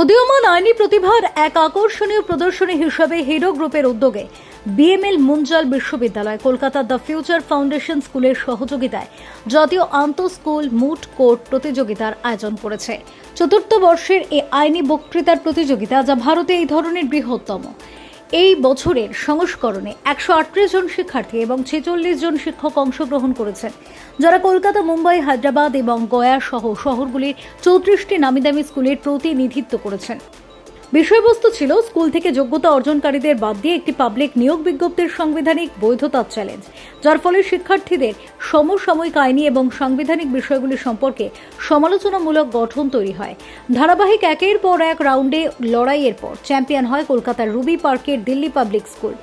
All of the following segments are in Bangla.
উদীয়মান আইনি প্রতিভার এক আকর্ষণীয় প্রদর্শনী হিসাবে হিরো গ্রুপের উদ্যোগে বিএমএল মুঞ্জাল বিশ্ববিদ্যালয়, কলকাতা দ্য ফিউচার ফাউন্ডেশন স্কুলের সহযোগিতায় জাতীয় আন্তঃ স্কুল মুট কোর্ট প্রতিযোগিতার আয়োজন করেছে। চতুর্থ বর্ষের এই আইনি বক্তৃতার প্রতিযোগিতা যা ভারতে এই ধরনের বৃহত্তম। এই বছরের সংস্করণে একশো আটত্রিশ জন শিক্ষার্থী এবং ছেচল্লিশ জন শিক্ষক অংশগ্রহণ করেছেন, যারা কলকাতা, মুম্বাই, হায়দ্রাবাদ এবং গয়া সহ শহরগুলির চৌত্রিশটি নামিদামি স্কুলের প্রতিনিধিত্ব করেছেন। বিষয়বস্তু ছিল স্কুল থেকে যোগ্যতা অর্জনকারীদের বাদ দিয়ে একটি পাবলিক নিয়োগ বিজ্ঞপ্তির সাংবিধানিক বৈধতার চ্যালেঞ্জ যার ফলে শিক্ষার্থীদের সমসাময়িক আইনি এবং সাংবিধানিক বিষয়গুলি সম্পর্কে সমালোচনামূলক গঠন তৈরি হয়। ধারাবাহিক একের পর এক রাউন্ডে লড়াইয়ের পর চ্যাম্পিয়ন হয় কলকাতার রুবি পার্কের দিল্লি পাবলিক স্কুল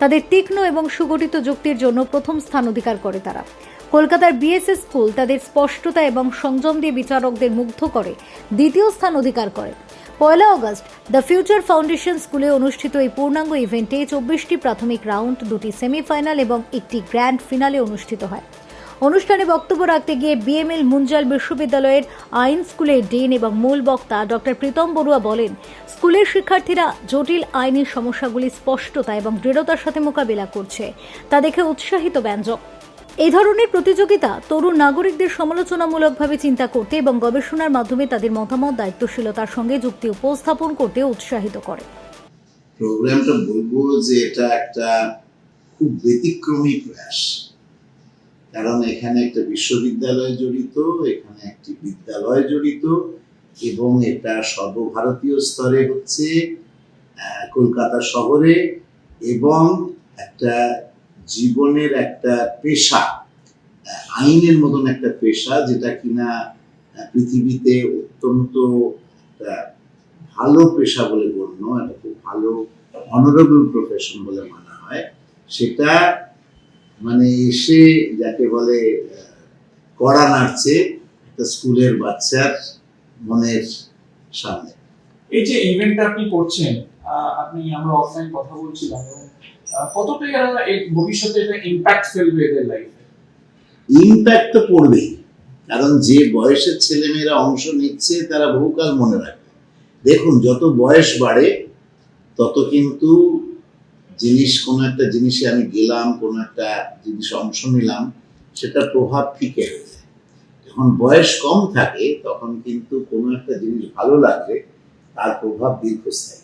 তাদের তীক্ষ্ণ এবং সুগঠিত যুক্তির জন্য প্রথম স্থান অধিকার করে তারা। কলকাতার বিএসএস স্কুল তাদের স্পষ্টতা এবং সংযম দিয়ে বিচারকদের মুগ্ধ করে, দ্বিতীয় স্থান অধিকার করে। পয়লা অগস্ট, দ্য ফিউচার ফাউন্ডেশন স্কুলে অনুষ্ঠিত এই পূর্ণাঙ্গ ইভেন্টে চব্বিশটি প্রাথমিক রাউন্ড, দুটি সেমিফাইনাল এবং একটি গ্র্যান্ড ফিনালে অনুষ্ঠিত হয়। অনুষ্ঠানে বক্তব্য রাখতে গিয়ে বিএমএল মুঞ্জাল বিশ্ববিদ্যালয়ের আইন স্কুলের ডিন এবং মূল বক্তা ডক্টর প্রীতম বড়ুয়া বলেন, স্কুলের শিক্ষার্থীরা জটিল আইনি সমস্যাগুলি স্পষ্টতা এবং দৃঢ়তার সাথে মোকাবিলা করছে। তা দেখে উৎসাহিত ব্যঞ্জক। এই ধরনের প্রতিযোগিতা তরুণ নাগরিকদের সমালোচনামূলকভাবে চিন্তা করতে এবং গবেষণার মাধ্যমে তাদের মতামত, দায়িত্বশীলতার সঙ্গে যুক্তি উপস্থাপন করতে উৎসাহিত করে। প্রোগ্রামটা বলব যে এটা একটা খুব ব্যতিক্রমী প্রয়াস। কারণ এখানে একটা বিশ্ববিদ্যালয় জড়িত, এখানে একটি বিদ্যালয় জড়িত এবং এটা সর্বভারতীয় স্তরে হচ্ছে কলকাতা শহরে এবং একটা জীবনের একটা পেশা আইনের মতন একটা পেশা যেটা কিনা পৃথিবীতে অত্যন্ত ভালো পেশা বলে গণ্য একটা খুব ভালো অনারেবল প্রফেশন বলে মানা হয়, সেটা মানে এসে যাকে বলে কড়া নাড়ছে একটা স্কুলের বাচ্চার মনের সামনে। এই যে ইভেন্টটা আপনি করছেন আপনি, আমরা অফলাইন কথা বলছিলাম কতটা এরা এই ভবিষ্যতে ইম্প্যাক্ট ফেলবে এদের ইম্প্যাক্ট তো পড়বেই। কারণ যে বয়সের ছেলেমেয়েরা অংশ নিচ্ছে, তারা বহুকাল মনে রাখবে। দেখুন, যত বয়স বাড়ে, তত কিন্তু জিনিস, কোনো একটা জিনিসে আমি গেলাম, কোনো একটা জিনিস অংশ নিলাম, সেটা প্রভাব ফিকে হয়ে যায়। যখন বয়স কম থাকে, তখন কিন্তু কোনো একটা জিনিস ভালো লাগলে, তার প্রভাব দীর্ঘস্থায়ী।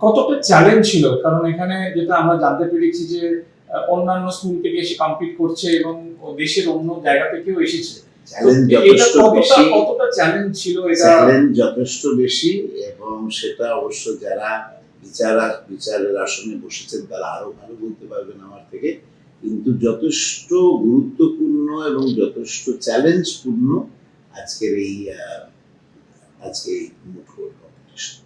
কতটা চ্যালেঞ্জ ছিল? কারণ এখানে যেটা আমরা জানতে পেরেছি যে অন্যান্য স্কুল থেকে এসে কমপ্লিট করছে এবং দেশের অন্য জায়গা থেকেও এসেছে। চ্যালেঞ্জ যথেষ্ট বেশি। এবং সেটা অবশ্য যারা বিচারা বিচারের আসনে বসেছেন তারা আরও ভালো বলতে পারবেন আমার থেকে। কিন্তু যথেষ্ট গুরুত্বপূর্ণ এবং যথেষ্ট চ্যালেঞ্জপূর্ণ আজকের এই আজকে এই মুঠ competition